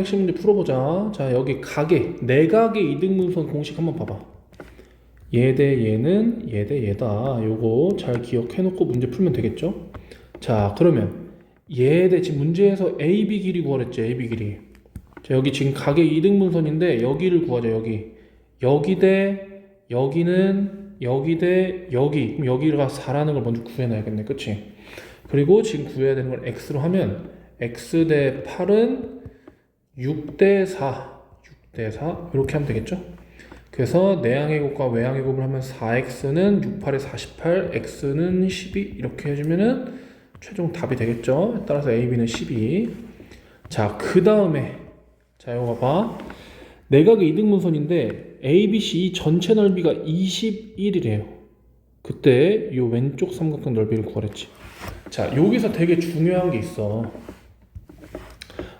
핵심 문제 풀어보자. 자, 여기 가계, 내각의 이등분선 공식 한번 봐봐. 얘 대 얘는 얘 대 얘다. 요거 잘 기억해놓고 문제 풀면 되겠죠? 자, 그러면 얘 대 지금 문제에서 AB 길이 구하랬지, AB 길이. 자, 여기 지금 가계 이등분선인데 여기를 구하자, 여기. 여기 대 여기는 여기 대 여기. 그럼 여기가 4라는 걸 먼저 구해놔야겠네, 그치? 그리고 지금 구해야 되는 걸 x로 하면 x 대 8은 6대 4, 6대 4 이렇게 하면 되겠죠? 그래서 내항의 곱과 외항의 곱을 하면 4x는 6, 8에 48, x는 12 이렇게 해주면은 최종 답이 되겠죠? 따라서 a, b는 12. 자, 그 다음에 자, 이거 봐봐. 내각의 이등분선인데 a, b, c 이 전체 넓이가 21이래요. 그때 이 왼쪽 삼각형 넓이를 구하랬지. 자, 여기서 되게 중요한 게 있어.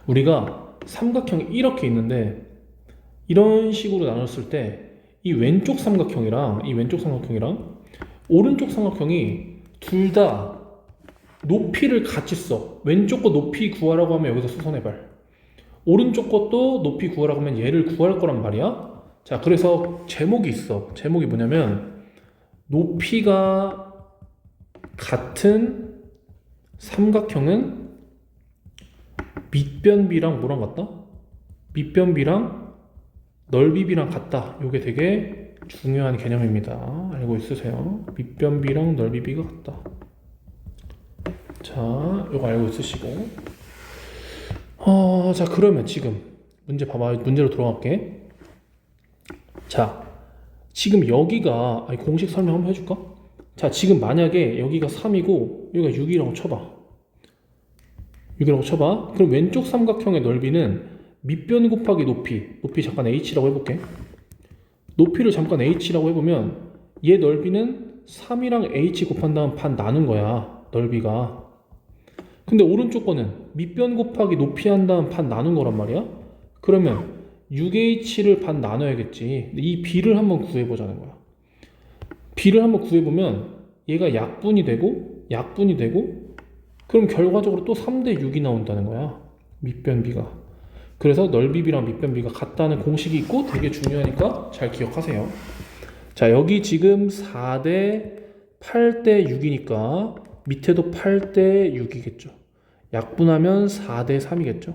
우리가 삼각형이 이렇게 있는데 이런 식으로 나눴을 때 이 왼쪽 삼각형이랑 이 왼쪽 삼각형이랑 오른쪽 삼각형이 둘 다 높이를 같이 써. 왼쪽 거 높이 구하라고 하면 여기서 수선해발. 오른쪽 것도 높이 구하라고 하면 얘를 구할 거란 말이야. 자, 그래서 제목이 있어. 제목이 뭐냐면 높이가 같은 삼각형은 밑변비랑 뭐랑 같다? 밑변비랑 넓이비랑 같다. 이게 되게 중요한 개념입니다. 알고 있으세요? 밑변비랑 넓이비가 같다. 자, 이거 알고 있으시고. 어, 자, 그러면 지금 문제 봐봐. 문제로 들어갈게. 자, 지금 여기가 아니, 공식 설명 한번 해줄까? 자, 지금 만약에 여기가 3이고 여기가 6이라고 쳐봐. 6이라고 쳐봐. 그럼 왼쪽 삼각형의 넓이는 밑변 곱하기 높이, 높이 잠깐 h라고 해볼게. 높이를 잠깐 h라고 해보면 얘 넓이는 3이랑 h 곱한 다음 반 나눈 거야. 넓이가. 근데 오른쪽 거는 밑변 곱하기 높이 한 다음 반 나눈 거란 말이야. 그러면 6h를 반 나눠야겠지. 이 b를 한번 구해보자는 거야. b를 한번 구해보면 얘가 약분이 되고 약분이 되고 그럼 결과적으로 또 3대 6이 나온다는 거야. 밑변비가. 그래서 넓이비랑 밑변비가 같다는 공식이 있고 되게 중요하니까 잘 기억하세요. 자, 여기 지금 4대 8대 6이니까 밑에도 8대 6이겠죠. 약분하면 4대 3이겠죠.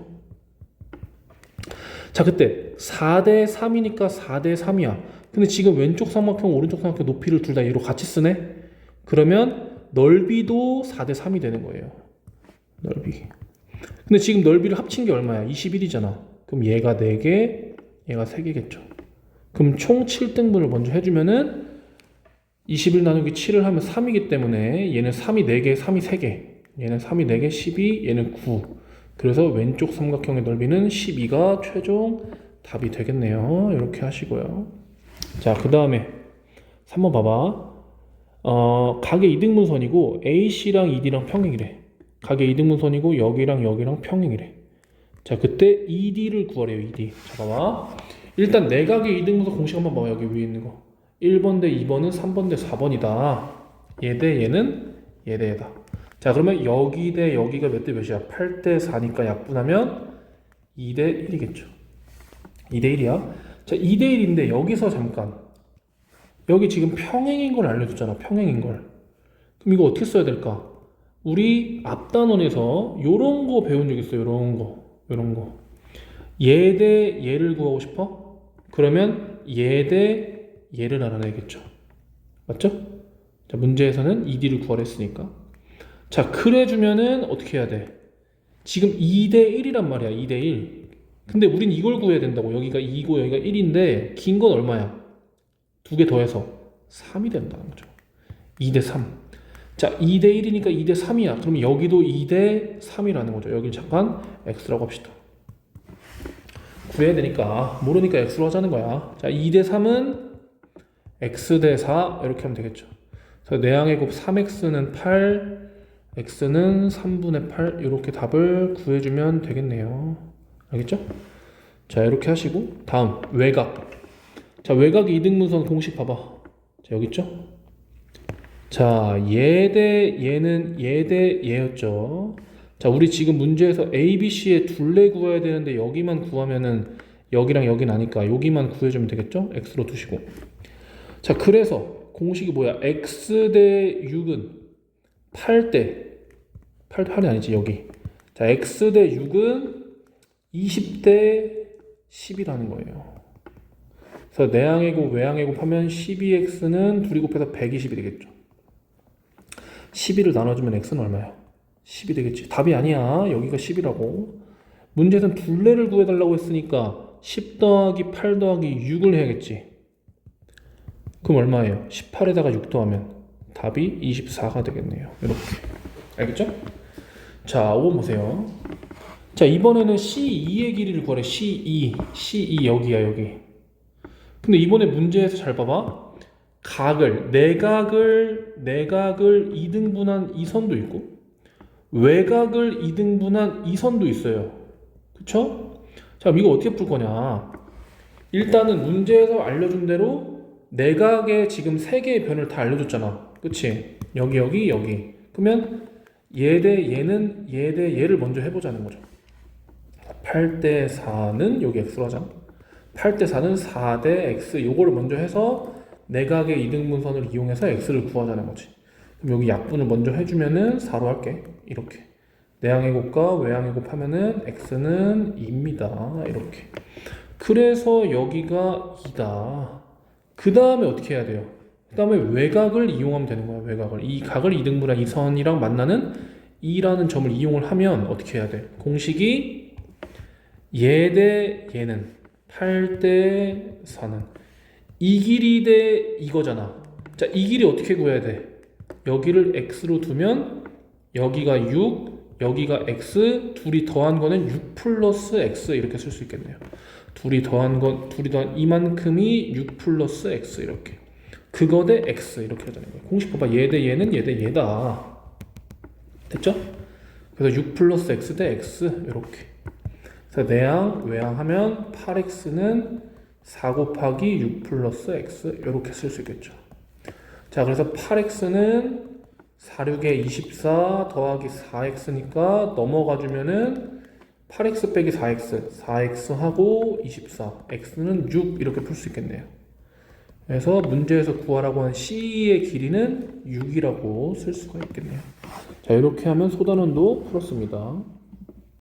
자, 그때 4대 3이니까 4대 3이야. 근데 지금 왼쪽 삼각형, 오른쪽 삼각형 높이를 둘 다 얘로 같이 쓰네? 그러면 넓이도 4대 3이 되는 거예요. 넓이. 근데 지금 넓이를 합친 게 얼마야? 21이잖아. 그럼 얘가 4개, 얘가 3개겠죠. 그럼 총 7등분을 먼저 해주면은 21 나누기 7을 하면 3이기 때문에 얘는 3이 4개, 3이 3개. 얘는 3이 4개, 12, 얘는 9. 그래서 왼쪽 삼각형의 넓이는 12가 최종 답이 되겠네요. 이렇게 하시고요. 자, 그 다음에 3번 봐봐. 어, 가게 이등분선이고 AC랑 ED랑 평행이래. 가게 이등분선이고 여기랑 여기랑 평행이래. 자, 그때 ED를 구하래요, ED. 잠깐만. 일단 내각의 이등분선 공식 한번 봐봐, 여기 위에 있는 거. 1번 대 2번은 3번 대 4번이다. 얘 대 얘는 얘 대 얘다. 자, 그러면 여기 대 여기가 몇 대 몇이야? 8 대 4니까 약분하면 2 대 1이겠죠. 2 대 1이야. 자, 2 대 1인데 여기서 잠깐. 여기 지금 평행인 걸 알려줬잖아. 평행인 걸. 그럼 이거 어떻게 써야 될까? 우리 앞단원에서 요런 거 배운 적 있어요. 요런 거. 요런 거. 얘 대 얘를 구하고 싶어? 그러면 얘 대 얘를 알아내야겠죠. 맞죠? 자, 문제에서는 ED를 구하라 했으니까. 자, 그래 주면은 어떻게 해야 돼? 지금 2대 1이란 말이야. 2대 1. 근데 우린 이걸 구해야 된다고. 여기가 2고 여기가 1인데 긴 건 얼마야? 두 개 더해서 3이 된다는 거죠. 2대 3. 자, 2대 1이니까 2대 3이야. 그럼 여기도 2대 3이라는 거죠. 여기 잠깐 x라고 합시다. 구해야 되니까 모르니까 x로 하자는 거야. 자, 2대 3은 x 대 4 이렇게 하면 되겠죠. 그래서 내항의 곱 3x는 8, x는 3분의 8 이렇게 답을 구해주면 되겠네요. 알겠죠? 자, 이렇게 하시고 다음 외곽. 자, 외곽 이등분선 공식 봐봐. 자, 여기 있죠? 자, 얘대 얘는 얘대 얘였죠. 자, 우리 지금 문제에서 A, B, C의 둘레 구해야 되는데 여기만 구하면은 여기랑 여기 나니까 여기만 구해주면 되겠죠? X로 두시고. 자, 그래서 공식이 뭐야? X 대 6은 8대 8, 8이 아니지 여기. 자, X 대 6은 20대 10이라는 거예요. 그래서 내항의 곱 외항의 곱 하면 12x는 둘이 곱해서 120이 되겠죠. 12를 나눠주면 x는 얼마야? 10이 되겠지. 답이 아니야. 여기가 10이라고. 문제에선 둘레를 구해달라고 했으니까 10 더하기 8 더하기 6을 해야겠지. 그럼 얼마예요? 18에다가 6 더하면 답이 24가 되겠네요. 이렇게. 알겠죠? 자, 5번 보세요. 자, 이번에는 C2의 길이를 구하래. C2. C2 여기야, 여기. 근데 이번에 문제에서 잘 봐봐. 각을 내각을 내각을 2등분한 이 선도 있고 외각을 2등분한 이 선도 있어요. 그쵸? 자, 이거 어떻게 풀 거냐? 일단은 문제에서 알려준 대로 내각의 지금 세 개의 변을 다 알려줬잖아. 그치? 여기, 여기, 여기. 그러면 얘 대 얘는 얘 대 얘를 먼저 해보자는 거죠. 8 대 4는 여기 x로 하자. 8 대 4는 4 대 x 요거를 먼저 해서 내각의 이등분선을 이용해서 x를 구하자는 거지. 그럼 여기 약분을 먼저 해주면은 4로 할게. 이렇게. 내항의 곱과 외항의 곱 하면은 x는 2입니다. 이렇게. 그래서 여기가 2다. 그 다음에 어떻게 해야 돼요? 그 다음에 외곽을 이용하면 되는 거야. 외곽을. 이 각을 이등분한 이 선이랑 만나는 2라는 점을 이용을 하면 어떻게 해야 돼? 공식이 얘 대 얘는 8대 4는 이 길이 대 이거잖아. 자, 이 길이 어떻게 구해야 돼? 여기를 x로 두면 여기가 6, 여기가 x, 둘이 더한 거는 6 플러스 x 이렇게 쓸 수 있겠네요. 둘이 더한 건 둘이 더한 이만큼이 6 플러스 x 이렇게. 그거 대 x 이렇게 하자는 거예요. 공식 봐봐. 얘 대 얘는 얘 대 얘다. 됐죠? 그래서 6 플러스 x 대 x 이렇게. 그래서 내항, 외항 하면 8x는 4 곱하기 6 플러스 x 이렇게 쓸 수 있겠죠. 자, 그래서 8x는 4, 6에 24 더하기 4x니까 넘어가 주면은 8x 빼기 4x, 4x 하고 24, x는 6 이렇게 풀 수 있겠네요. 그래서 문제에서 구하라고 한 C의 길이는 6이라고 쓸 수가 있겠네요. 자, 이렇게 하면 소단원도 풀었습니다.